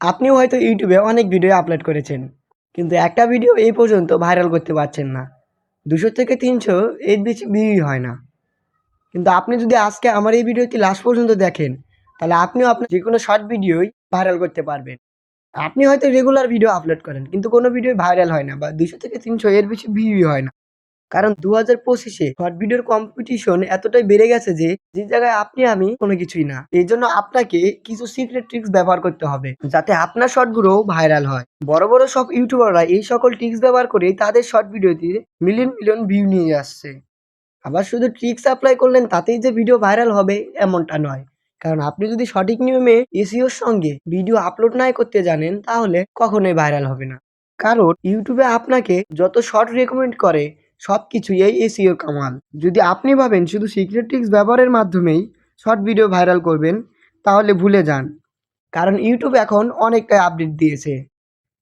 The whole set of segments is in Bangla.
আপনিও হয়তো ইউটিউবে অনেক ভিডিও আপলোড করেছেন, কিন্তু একটা ভিডিও এই পর্যন্ত ভাইরাল করতে পারছেন না। দুশো থেকে তিনশো এর বেশি ভিউই হয় না। কিন্তু আপনি যদি আজকে আমার এই ভিডিওটি লাস্ট পর্যন্ত দেখেন, তাহলে আপনিও আপনার যে কোনো শর্ট ভিডিওই ভাইরাল করতে পারবেন। আপনি হয়তো রেগুলার ভিডিও আপলোড করেন, কিন্তু কোনো ভিডিও ভাইরাল হয় না বা দুশো থেকে তিনশো এর বেশি ভিউই হয় না। কারণ দু হাজার পঁচিশে শর্ট ভিডিওর কম্পিটিশন এতটাই বেড়ে গেছে যে যে জায়গায় আপনি, আমি কোনো কিছুই না। এই জন্য আপনাকে কিছু সিক্রেট ট্রিক্স ব্যবহার করতে হবে, যাতে আপনার শর্টগুলো ভাইরাল হয়। বড় বড় সব ইউটিউবাররা এই সকল ট্রিক্স ব্যবহার করে তাদের শর্ট ভিডিওতে মিলিয়ন মিলিয়ন ভিউ নিয়ে আসছে। আবার শুধু ট্রিক্স অ্যাপ্লাই করলেন তাতেই যে ভিডিও ভাইরাল হবে এমনটা নয়। কারণ আপনি যদি সঠিক নিয়মে এসিওর সঙ্গে ভিডিও আপলোড নাই করতে জানেন, তাহলে কখনোই ভাইরাল হবে না। কারণ ইউটিউবে আপনাকে যত শর্ট রেকমেন্ড করে সব কিছুই এই এসিওর কামাল। যদি আপনি ভাবেন শুধু সিক্রেট ট্রিক্স ব্যবহারের মাধ্যমেই শর্ট ভিডিও ভাইরাল করবেন, তাহলে ভুলে যান। কারণ ইউটিউব এখন অনেকটাই আপডেট দিয়েছে।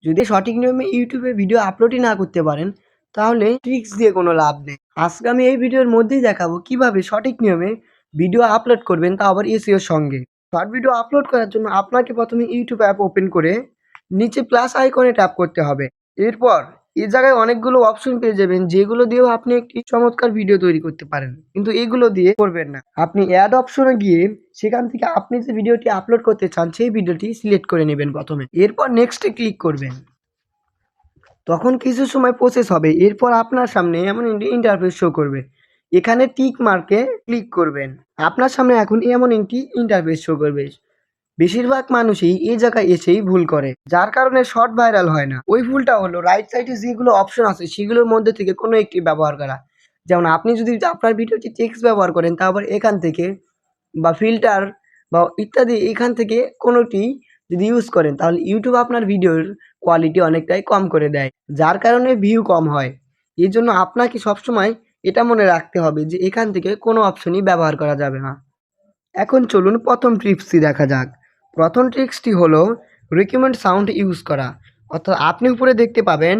যদি সঠিক নিয়মে ইউটিউবে ভিডিও আপলোডই না করতে পারেন, তাহলে ট্রিক্স দিয়ে কোনো লাভ নেই। আজকে আমি এই ভিডিওর মধ্যেই দেখাবো কীভাবে সঠিক নিয়মে ভিডিও আপলোড করবেন, তা আবার এসিওর সঙ্গে। শর্ট ভিডিও আপলোড করার জন্য আপনাকে প্রথমে ইউটিউব অ্যাপ ওপেন করে নিচে প্লাস আইকনে ট্যাপ করতে হবে। এরপর এই জায়গায় অনেকগুলো অপশন পেয়ে যাবেন, যেগুলো দিয়েও আপনি একটি চমৎকার ভিডিও তৈরি করতে পারেন। কিন্তু এগুলো দিয়ে করবেন না। আপনি অ্যাড অপশনে গিয়ে সেখান থেকে আপনি যে ভিডিওটি আপলোড করতে চান, সেই ভিডিওটি সিলেক্ট করে নেবেন প্রথমে। এরপর নেক্সটে ক্লিক করবেন। তখন কিছু সময় প্রসেস হবে। এরপর আপনার সামনে এমন ইন্টারফেস শো করবে। এখানে টিক মার্কে ক্লিক করবেন। আপনার সামনে এখন এমন একটি ইন্টারফেস শো করবে। বেশিরভাগ মানুষই এই জায়গায় এসেই ভুল করে, যার কারণে শর্ট ভাইরাল হয় না। ওই ভুলটা হলো রাইট সাইডে যেগুলো অপশন আছে, সেগুলোর মধ্যে থেকে কোনো একটি ব্যবহার করা। যেমন আপনি যদি আপনার ভিডিওটি টেক্সট ব্যবহার করেন, তারপর এখান থেকে বা ফিল্টার বা ইত্যাদি এখান থেকে কোনোটি যদি ইউজ করেন, তাহলে ইউটিউব আপনার ভিডিওর কোয়ালিটি অনেকটাই কম করে দেয়, যার কারণে ভিউ কম হয়। এই জন্য আপনাকে সবসময় এটা মনে রাখতে হবে যে এখান থেকে কোনো অপশনই ব্যবহার করা যাবে না। এখন চলুন প্রথম ট্রিক্সটি দেখা যাক। প্রথম ট্রিক্সটি হলো রিকমেন্ড সাউন্ড ইউজ করা, অর্থাৎ আপনি উপরে দেখতে পাবেন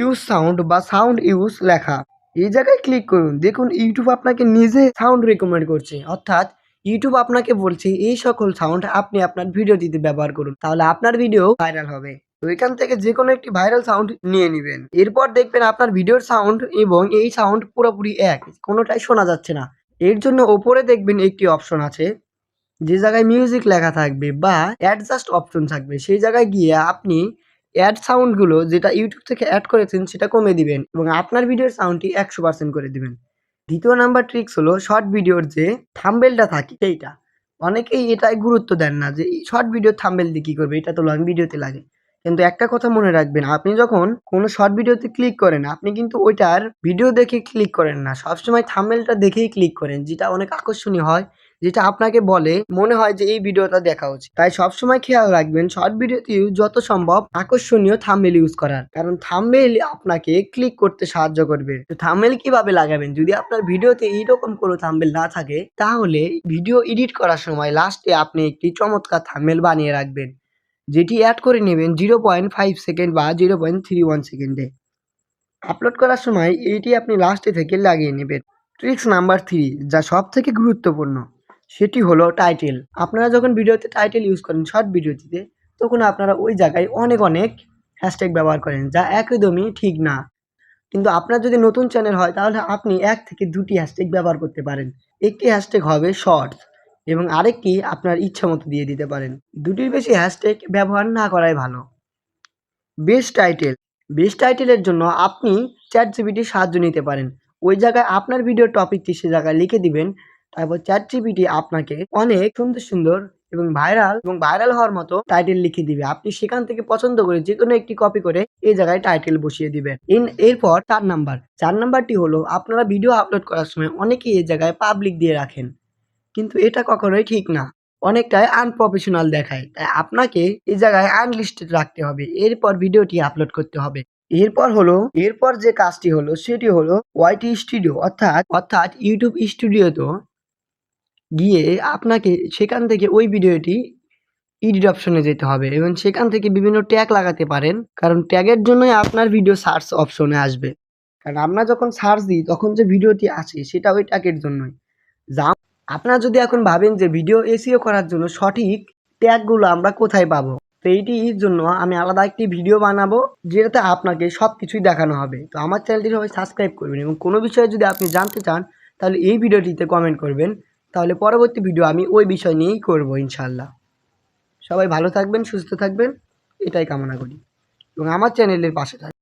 ইউজ সাউন্ড বা সাউন্ড ইউজ লেখা। এই জায়গায় ক্লিক করুন, দেখুন ইউটিউব আপনাকে নিজে সাউন্ড রেকমেন্ড করছে, অর্থাৎ ইউটিউব আপনাকে বলছে এই সকল সাউন্ড আপনি আপনার ভিডিওটিতে ব্যবহার করুন, তাহলে আপনার ভিডিও ভাইরাল হবে। তো এখান থেকে যে কোনো একটি ভাইরাল সাউন্ড নিয়ে নেবেন। এরপর দেখবেন আপনার ভিডিওর সাউন্ড এবং এই সাউন্ড পুরোপুরি এক, কোনোটাই শোনা যাচ্ছে না। এর জন্য ওপরে দেখবেন একটি অপশন আছে যে জায়গায় মিউজিক লেখা থাকবে বা অ্যাডজাস্ট অপশন থাকবে, সেই জায়গায় গিয়ে আপনি অ্যাড সাউন্ডগুলো যেটা ইউটিউব থেকে অ্যাড করেছেন সেটা কমে দিবেন এবং আপনার ভিডিওর সাউন্ডটি একশো পার্সেন্ট করে দিবেন। দ্বিতীয় নাম্বার ট্রিক্স হলো শর্ট ভিডিওর যে থাম্বেলটা থাকে সেইটা। অনেকেই এটাই গুরুত্ব দেন না যে শর্ট ভিডিও থাম্বেল দিয়ে কী করবে, এটা তো লং ভিডিওতে লাগে। কিন্তু একটা কথা মনে রাখবেন, আপনি যখন কোনো শর্ট ভিডিওতে ক্লিক করেন, আপনি কিন্তু ওইটার ভিডিও দেখে ক্লিক করেন না। সবসময় থাম্বেলটা দেখেই ক্লিক করেন, যেটা অনেক আকর্ষণীয় হয়। যেটা আপনাকে বলে, মনে হয় যে এই ভিডিওটা দেখা উচিত। তাই সবসময় খেয়াল রাখবেন, শর্ট ভিডিওতে যত সম্ভব আকর্ষণীয় থাম্বেল ইউজ করার। কারণ থাম্বেল আপনাকে ক্লিক করতে সাহায্য করবে। তো থাম্বেল কীভাবে লাগাবেন? যদি আপনার ভিডিওতে এইরকম কোনো থাম্বেল না থাকে, তাহলে ভিডিও এডিট করার সময় লাস্টে আপনি একটি চমৎকার থাম্বেল বানিয়ে রাখবেন, যেটি অ্যাড করে নেবেন জিরো পয়েন্ট ফাইভ সেকেন্ড বা জিরো পয়েন্ট থ্রি ওয়ান সেকেন্ডে আপলোড করার সময় এইটি আপনি লাস্টে থেকে লাগিয়ে নেবেন। ট্রিক্স নাম্বার থ্রি যা সব থেকে গুরুত্বপূর্ণ। সেটি হলো টাইটেল আপনারা যখন ভিডিওতে টাইটেল ইউজ করেন শর্ট ভিডিওটিতে তখন আপনারা ওই জায়গায় অনেক অনেক হ্যাশট্যাগ ব্যবহার করেন, যা একদমই ঠিক না। কিন্তু আপনার যদি নতুন চ্যানেল হয়, তাহলে আপনি এক থেকে দুটি হ্যাশট্যাগ ব্যবহার করতে পারেন। একটি হ্যাশট্যাগ হবে শর্টস এবং আরেকটি আপনার ইচ্ছা মতো দিয়ে দিতে পারেন। দুটির বেশি হ্যাশট্যাগ ব্যবহার না করাই ভালো। বেস্ট টাইটেল বেস্ট টাইটেলের জন্য আপনি চ্যাট জিবিটির সাহায্য নিতে পারেন। ওই জায়গায় আপনার ভিডিও টপিকটি সে জায়গায় লিখে দিবেন। তারপর চ্যাট জিবিটি আপনাকে অনেক সুন্দর সুন্দর এবং ভাইরাল এবং ভাইরাল হওয়ার মতো টাইটেল লিখে দিবে। আপনি সেখান থেকে পছন্দ করে যে কোনো একটি কপি করে এই জায়গায় টাইটেল বসিয়ে দিবেন। ইন এরপর চার নাম্বার চার নাম্বারটি হলো, আপনারা ভিডিও আপলোড করার সময় অনেকেই এই জায়গায় পাবলিক দিয়ে রাখেন। কিন্তু এটা কখনোই ঠিক না। অনেকটাই আনপ্রফেশনাল দেখায়। তাই আপনাকে এই জায়গায় আনলিস্টেড রাখতে হবে। এরপর ভিডিওটি আপলোড করতে হবে। এরপর হলো, এরপর যে কাজটি হলো, সেটি হলো ওয়াইটি স্টুডিও অর্থাৎ অর্থাৎ ইউটিউব স্টুডিওতে গিয়ে আপনাকে সেখান থেকে ওই ভিডিওটি ইডিট অপশনে যেতে হবে এবং সেখান থেকে বিভিন্ন ট্যাগ লাগাতে পারেন। কারণ ট্যাগের জন্যই আপনার ভিডিও সার্চ অপশনে আসবে। কারণ আমরা যখন সার্চ দিই, তখন যে ভিডিওটি আসে সেটা ওই ট্যাগের জন্যই। যা আপনারা যদি এখন ভাবেন যে ভিডিও এসিও করার জন্য সঠিক ট্যাগগুলো আমরা কোথায় পাবো, তো এইটির জন্য আমি আলাদা একটি ভিডিও বানাবো, যেটাতে আপনাকে সব কিছুই দেখানো হবে। তো আমার চ্যানেলটি সবাই সাবস্ক্রাইব করবেন এবং কোনো বিষয়ে যদি আপনি জানতে চান, তাহলে এই ভিডিওটিতে কমেন্ট করবেন। তাহলে পরবর্তী ভিডিও আমি ওই বিষয় নিয়েই করব ইনশাল্লাহ সবাই ভালো থাকবেন, সুস্থ থাকবেন, এটাই কামনা করি। এবং আমার চ্যানেলের পাশে থাকবেন।